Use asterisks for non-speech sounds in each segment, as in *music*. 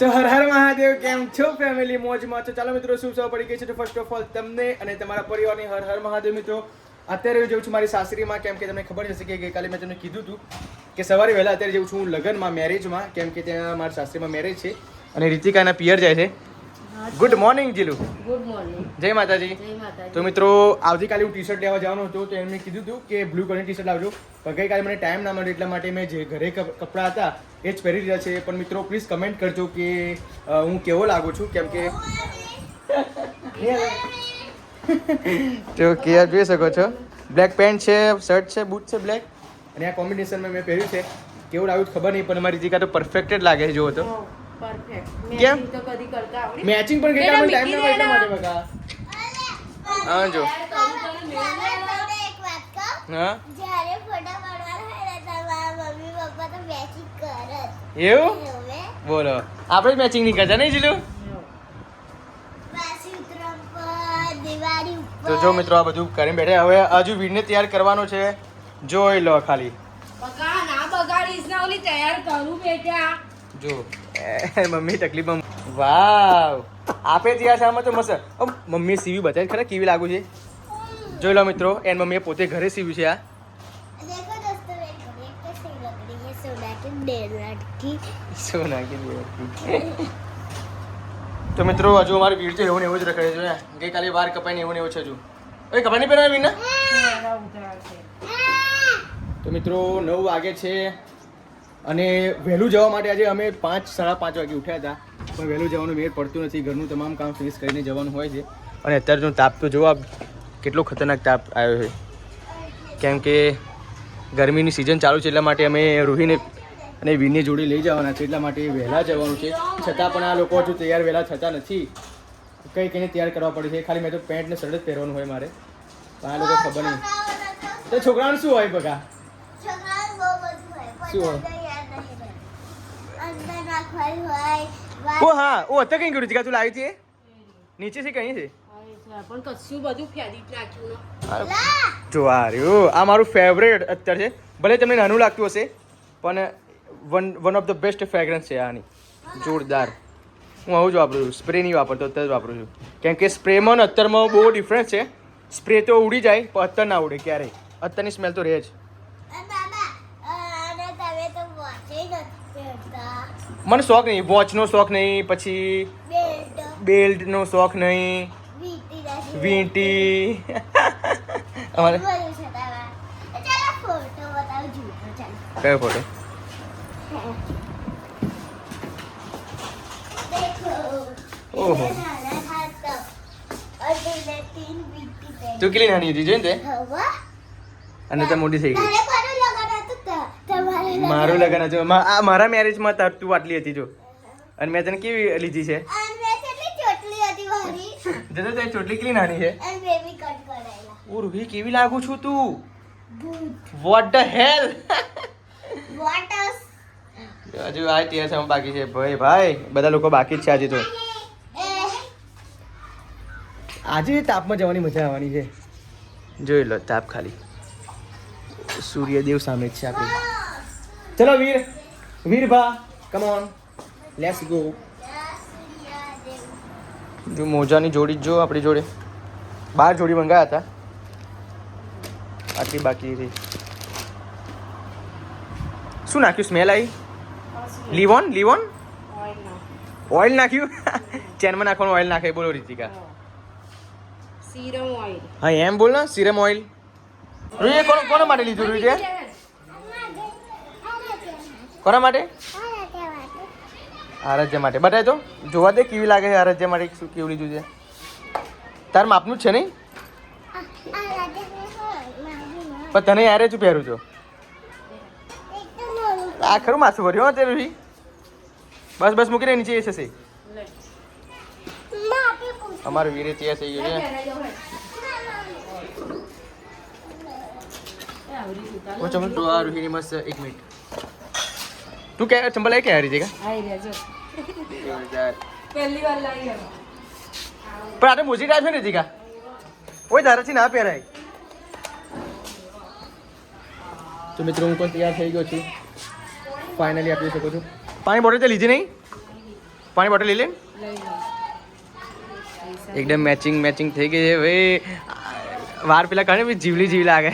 તો હર હર મહાદેવ, કેમ છો ફેમિલી મોજમાં તો ચાલો મિત્રો, શું સૌ પડી ગઈ છે ફર્સ્ટ ઓફ ઓલ તમને અને તમારા પરિવારની હર હર મહાદેવ મિત્રો. અત્યારે જઉં છું મારી સાસરીમાં, કેમ કે તમને ખબર હશે કે ગઈકાલે મેં તમને કીધું હતું કે સવારે વહેલા અત્યારે જઉં છું હું લગ્નમાં મેરેજમાં કેમ કે ત્યાં મારા સાસરીમાં મેરેજ છે અને રીતિકાના પિયર જાય છે. Good morning Jilu. Good morning જય માતાજી. જય માતાજી. તો મિત્રો આવતીકાલે હું ટી શર્ટ લેવા જવાનો હતો તો એમને કીધું હતું કે બ્લુ કલરની ટી શર્ટ લાવજો. પણ ગઈકાલે મને ટાઈમ ના મળ્યો એટલા માટે મેં જે ઘરે કપ- કપડાં હતા એ જ પહેરી રહ્યા છે. પણ મિત્રો પ્લીઝ કમેન્ટ કરજો કે હું કેવો લાગુ છું કેમ કે *laughs* તો કે જોઈ શકો છો. બ્લેક પેન્ટ છે શર્ટ છે બૂટ છે બ્લેક અને આ કોમ્બિનેશનમાં મેં પહેર્યું છે. કેવું લાગ્યું છે ખબર નહીં પણ મારી જીકા તો પરફેક્ટ જ લાગે છે જોવો તો. પરફેક્ટ કેમ? તો કદી કરતા આવડી? મેચિંગ પણ કેટલા મને ટાઈમ ના એટલા માટે બકા. હા જો. હા? જ્યારે ફોટા પાડવાના હોય ને ત્યારે મમ્મી પપ્પા તો મેચિંગ કરે એવું? બોલો. આપણે જ મેચિંગ નહીં કરતા નહીં જીલું? વાસી ઉત્તરાયણ પર દિવાળી ઉપર. તો જો મિત્રો આ બધું કરીને બેઠા હવે હજુ વીરને તૈયાર કરવાનો છે. જોઈ લો ખાલી. બકા ના બગાડીશ ના ઓલી તૈયાર કરું બેટા. જો. મમ્મી તકલીફમાં વાવ. આપે ત્યાં છે આમાં તો મસ્ત મમ્મીએ સીવી બતાવી ખરા? કેવી લાગુ છે? જોઈ લો મિત્રો એન મમ્મીએ પોતે ઘરે સીવ્યું છે આ. તો મિત્રો હજુ અમારે વીર છે એવું ને એવું જ રખડે છે ગઈકાલે વાર કપાય ને એવું ને એવું છે હજુ. એ કપાય નહીં પહેરાવી ને તો મિત્રો નવ વાગે છે. અને વહેલું જવા માટે આજે અમે પાંચ સાડા પાંચ વાગે ઉઠ્યા હતા. પણ વહેલું જવાનું મેળ પડતું નથી. ઘરનું તમામ કામ ફિનિશ કરીને જવાનું હોય છે. અને અત્યારનો તાપ તો જોવા કેટલો ખતરનાક તાપ આવ્યો છે. કેમ કે ગરમીની સિઝન ચાલુ છે એટલા માટે અમે રૂહીને અને વીરને જોડે લઈ જવાના છે. એટલા માટે વહેલા જવાનું છે. છતાં પણ આ લોકો હજુ તૈયાર વહેલા થતા નથી. કંઈ કઈને તૈયાર કરવા પડે છે. ખાલી મેં તો પેન્ટ ને શર્ટ જ પહેરવાનું હોય મારે. પણ આ લોકો ખબર નહીં. તો છોકરાનું શું હોય બગા શું હોય? પણ યાદ નહીં રહે અંદર નાખવાનું હોય ઓ હા ઓ અત્યારે કઈ કર્યું તું લાવી છે? નીચે છે કઈ છે? હવે છે, પણ કશું બધું ફેરી નાખ્યું જો આ મારું ફેવરેટ અત્યારે છે. ભલે તમને નાનું લાગતું હશે પણ one one of the best fragrance છે આની. જોરદાર. હું આવું જ વાપરું છું. સ્પ્રે નહીં વાપરતો અત્યારે જ વાપરું છું. કેમ કે સ્પ્રેમાં ને અત્યારમાં બહુ ડિફરન્સ છે. સ્પ્રે તો ઉડી જાય પણ અત્તર ના ઉડે ક્યારેય. અત્તરની સ્મેલ તો રહે જ. મને શોખ નહીં. વોચનો શોખ નહીં પછી બેલ્ટનો શોખ નહીં. વીંટી *laughs* અમારે કયો ફોટો? ઓહો. તું કેટલી નાની હતી? જોઈ ને તે. અને તે મોટી થઈ ગઈ. મારું લગ્ન જો આ મારા મેરેજમાં તું આટલી હતી જો. અને મેં તને કેવી લીધી છે? જતો તે ચોટલી કેટલી નાની છે? ઓ રૂહી કેવી લાગુ છું તું? વોટ ધ હેલ વોટ હજુ આ ટીયર થવા બાકી છે. ભાઈ ભાઈ બધા લોકો બાકી જ છે આજે તો. આજે તાપમાં જવાની મજા આવવાની છે. જોઈ લો તાપ ખાલી. સૂર્યદેવ સામે જ છે આપણે. ચલો Veer Virbha come on let's go જો મોજાની જોડી જ જો આપણી જોડે. બાર જોડી મંગાયા હતા. આટલી બાકી હતી શું નાખ્યું? સ્મેલ આવી? લીવોન લીવોન? ઓઇલ નાખ્યું? *laughs* ચેનમાં નાખવાનું ઓઇલ નાખે બોલો રીતિકા. સીરમ ઓઇલ હા એમ બોલ ને સિરમ ઓઇલ કોણ કોના માટે લીધું રહ્યું તે કોના માટે? આરાધ્ય માટે. બટાય તો જોવા દે કેવી લાગે છે આરાધ્ય માટે શું કેવું લીધું છે. તાર માપનું જ છે નહીં? પણ તને યારે શું પહેરું છો? આ ખરું માથું ભર્યું હા તેરું બસ બસ મૂકીને નીચે એ છે અમારું વીરે ત્યાં થઈ ગયું છે હું મસ્ત એક મિનિટ. मिनट तू क्या चंपल है क्या है रितिका આઈ રહેજો यार પહેલી વાર લાવી હવે પણ આ તો મોજી ટાઈપ છે ને રીતિકા ઓય ધારાથી ના પહેરાય તો મિત્રો હું પણ તૈયાર થઈ ગયો છું ફાઇનલી આપી શકો છું પાણી બોટલ તો લીધી નહીં પાણી બોટલ લઈ લે લઈ લો એકદમ મેચિંગ મેચિંગ થઈ ગઈ છે ભાઈ વાર પેલા કાઢે પછી જીવલી જીવ લાગે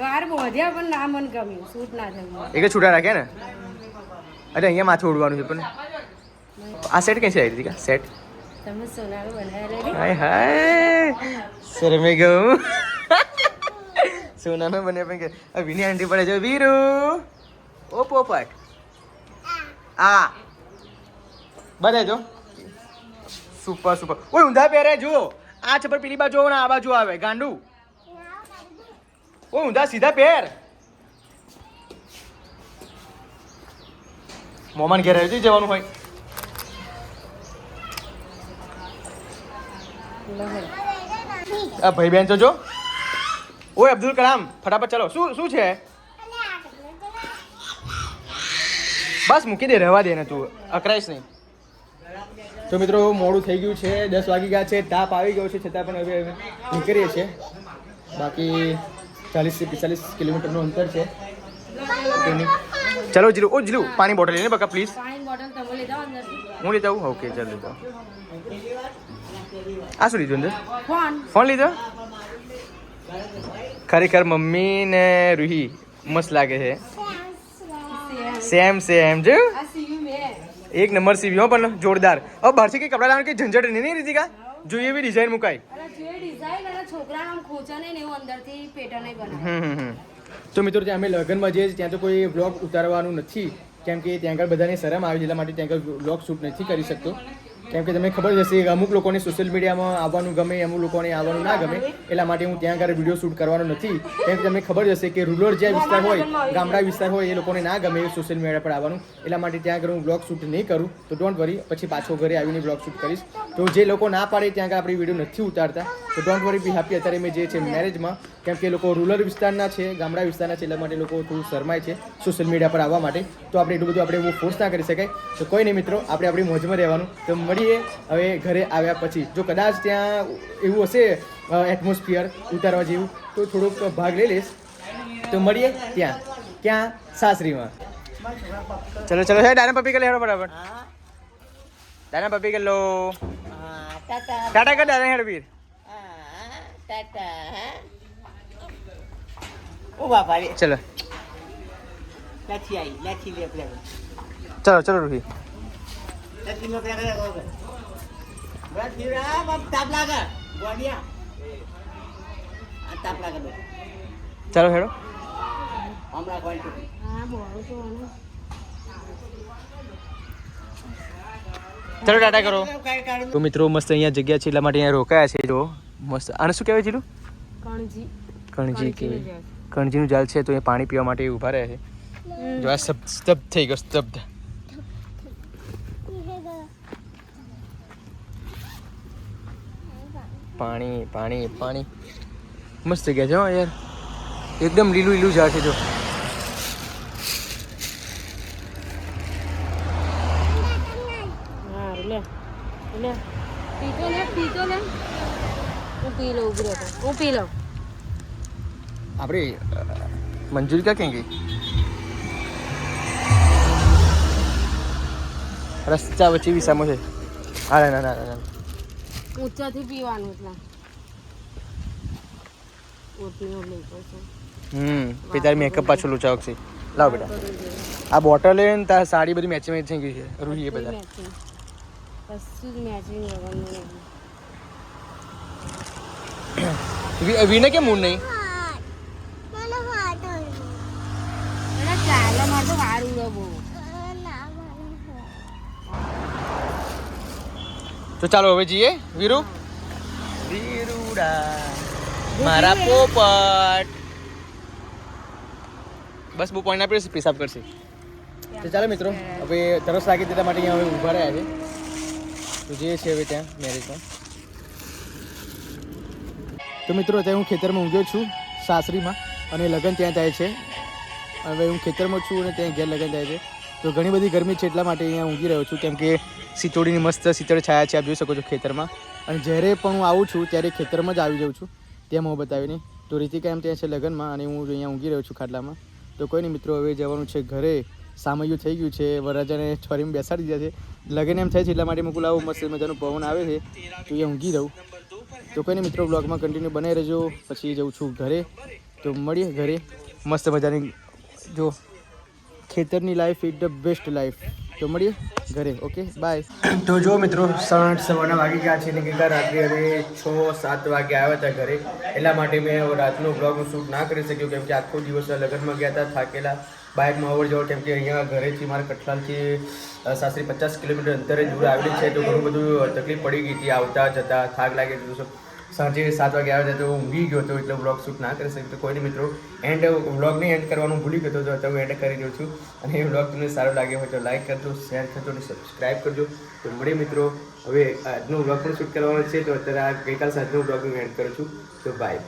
વાર બોધ્યા પણ ના મન ગમ્યું. સૂટ ના થયું. એક છૂટા રાખે ને? અરે અહીંયા માથું ઉડવાનું છે પણ. આ સેટ ક્યાં છે આવી દીધી સેટ તમે હાય હાય. શરમે ગયું સોનાનો બને પણ કે આ વિની આંટી પડે છે વીરુ. ઓ પોપટ આ. બધા જો. સુપર સુપર ઓય ઊંધા પહેરે જો આ છપર પેલી બાજુ ને આ બાજુ આવે. ગાંડુ. ઓ ઊંધા સીધા પહેર મોમાન ઘેર આવી જવાનું હોય આ ભાઈ બેન તો જો. ઓય અબ્દુલ કલામ ફટાફટ ચાલો. શું શું છે? બસ મૂકી દે રહેવા દે ને તું. અકરાઈશ નહીં. તો મિત્રો મોડું થઈ ગયું છે દસ વાગી ગયા છે તાપ આવી ગયો છે છતાં પણ હવે નીકળીએ છીએ. બાકી ચાલીસથી પિસ્તાલીસ કિલોમીટરનું અંતર છે. ચલો જીલુ ઓ જીલુ પાણી બોટલ લઈને બકા પ્લીઝ પાણી બોટલ તમે લીધા અંદરથી હું લેતા આવું ઓકે ચાલ લેતા. આ શું લીધું અંદર? ફોન. ફોન લીધો? ખરેખર મમ્મી ને રૂહી મસ્ત લાગે છે. સેમ સેમ જો. એક નંબર સીવી હો પણ જોરદાર. હવે બહારથી કઈ કપડા લાવવાનું કઈ ઝંઝટ નહીં નહીં રીતિકા? જોઈએ એવી ડિઝાઇન મુકાય. તો મિત્રો ત્યાં અમે લગ્નમાં જઈએ ત્યાં તો કોઈ બ્લોગ ઉતારવાનું નથી. કેમ કે ત્યાં આગળ બધાને શરમ આવી એટલા માટે ત્યાં આગળ બ્લોગ શૂટ નથી કરી શકતો. કેમ કે તમને ખબર જ હશે કે અમુક લોકોને સોશિયલ મીડિયામાં આવવાનું ગમે, અમુક લોકોને આવવાનું ના ગમે, એટલા માટે હું ત્યાં આગળ વીડિયો શૂટ કરવાનો નથી. કેમ કે તમને ખબર જ હશે કે રૂરલ જે વિસ્તાર હોય, ગામડા વિસ્તાર હોય, એ લોકોને ના ગમે સોશિયલ મીડિયા પર આવવાનું. એટલા માટે ત્યાં આગળ હું બ્લોગ શૂટ નહીં કરું. તો ડોન્ટ વરી પછી પાછો ઘરે આવીને બ્લોગ શૂટ કરીશ. તો જે લોકો ના પાડે, ત્યાં આગળ આપણી વીડિયો નથી ઉતારતા. તો ડોન્ટ વરી બી હેપી અત્યારે મેં જે છે મેરેજમાં કેમ કે લોકો રૂરલ વિસ્તારના છે, ગામડા વિસ્તારના છે, એટલા માટે લોકો થોડું શરમાય છે સોશિયલ મીડિયા પર આવવા માટે. તો આપણે એટલું બધું આપણે એવું ફોર્સ ના કરી શકાય. તો કોઈ નહીં મિત્રો, આપણે આપણી મોજમાં રહેવાનું. તો મળીએ હવે ઘરે આવ્યા પછી જો કદાચ ત્યાં એવું હશે એટમોસ્ફિયર ઉતારવા જેવું તો થોડોક ભાગ લઈ લઈશ. તો મળીએ ત્યાં. ક્યાં? સાસરીમાં. ચલો ચલો હે ડાના પપ્પી કે હેડો બરાબર ડાના પપ્પી કે લો ટાટા. કર ડાના હેડ વીર ઓ બાપા રે ચલો. લાચી આવી લાચી લે પેલા ચલો ચલો રૂહી. તાપ લાગે તાપ લાગે ચાલો હેડો. હમણાં કોઈ હા બોલું તો ચલો ટાટા કરો. તો મિત્રો મસ્ત અહીંયા જગ્યા છે એટલા માટે અહીંયા રોકાયા છે જો. મસ્ત. આને શું કહેવાય જીલું કણજી. કણજી કે કણજીનું જાલ છે. તો એ પાણી પીવા માટે ઊભા રહે છે. જો આ સ્તબ્ધ થઈ ગયો સ્તબ્ધ. પાણી પાણી પાણી. મસ્ત જગ્યા છે હો યાર. એકદમ લીલું લીલું ઝાડ છે જો. આપણે મંજૂરી કા ક્યાં ગઈ? રસ્તા વચ્ચે વિસામો છે. હા ના ના ના ના. ઊંચાથી પીવાનું એટલા. ઓટલી ઓટલી પડશે હમ પછી મેકઅપ પાછું લોચા છે. લાવ બેટા. આ બોટલ લઈને તાર સાડી બધી મેચિંગ મેચ થઈ ગઈ છે. રૂહી એ બધા. મેચિંગ કશું જ મેચિંગ વગરનું નહીં. કેમ મૂડ નહીં? ચાલે મારે તો વાર બહુ ના મને તો ચાલો હવે જઈએ. વીરુ? વીરુડા મારા પોપટ. બસ બહુ પોઈન્ટ આપીશ પેશાબ કરશે. તો ચાલો મિત્રો હવે તરસ લાગી તેના માટે અહીંયા હવે ઊભા રહ્યા છે. તો જઈએ છીએ હવે ત્યાં મેરેજમાં તો મિત્રો અત્યારે હું ખેતરમાં ઊંઘ્યો છું સાસરીમાં અને લગ્ન ત્યાં થાય છે. હવે હું ખેતરમાં છું અને ત્યાં ઘેર લગ્ન થાય છે. તો ઘણી બધી ગરમી છે એટલા માટે અહીંયા ઊંઘી રહ્યો છું. કેમ કે સિતોડીની મસ્ત શીતળ છાયા છે, આપ જોઈ શકો છો ખેતરમાં. અને જ્યારે પણ હું આવું છું, ત્યારે ખેતરમાં જ આવી જાઉં છું. ત્યાં હું બતાવીને. તો રીતિકા એમ ત્યાં છે લગ્નમાં અને હું અહીંયા ઊંઘી રહ્યો છું ખાટલામાં. તો કોઈ નહીં મિત્રો, હવે જવાનું છે ઘરે. સામૈયું થઈ ગયું છે. વરરાજાને છોરીમાં બેસાડી દીધા છે. લગન એમ થાય છે એટલા માટે મુકુલ આવું મસ્ત મજાનું પવન આવે છે. તો અહીંયા ઊંઘી રહું. તો કોઈ નહીં મિત્રો બ્લોગમાં કન્ટિન્યુ બનાવી રહેજો. પછી જઉં છું ઘરે. તો મળીએ ઘરે. મસ્ત મજાની, જો ખેતરની life is the best life તો મળીએ ઘરે ઓકે બાય તો જો મિત્રો સાઠ સવારના વાગી ગયા છે ને કે રાત્રે અમે છ, સાત વાગે આવ્યા હતા ઘરે. એટલા માટે મેં રાતનો બ્લોગ શૂટ ના કરી શક્યો, કેમ કે આખો દિવસ લગ્નમાં ગયા હતા, થાકેલા. બાઇકમાં અવર જવર કેમ કે અહીંયા ઘરેથી મારા કઠલાલથી સાસરી પચાસ કિલોમીટર અંતરે દૂર આવેલી છે, તો ઘણું બધું તકલીફ પડી ગઈ હતી, આવતા જતા થાક લાગે તો સાંજે સાત વાગે આવ્યા તો હું ઊંઘી ગયો હતો એટલે વ્લોગ શૂટ ના કરી શક્યો. કોઈને મિત્રો એન્ડ બ્લોગને એન્ડ કરવાનું ભૂલી ગયો હતો, તો હું એન્ડ કરી રહ્યો છું. અને એ વ્લોગ તમને સારો લાગ્યો હોય તો લાઈક કરજો શેર કરજો અને સબસ્ક્રાઈબ કરજો. તો મળે મિત્રો, હવે આજનો વ્લોગ પણ શૂટ કરવાનો છે. તો અત્યારે આ ગઈકાલ સાંજનો વ્લોગ હું એન્ડ કરું છું. તો બાય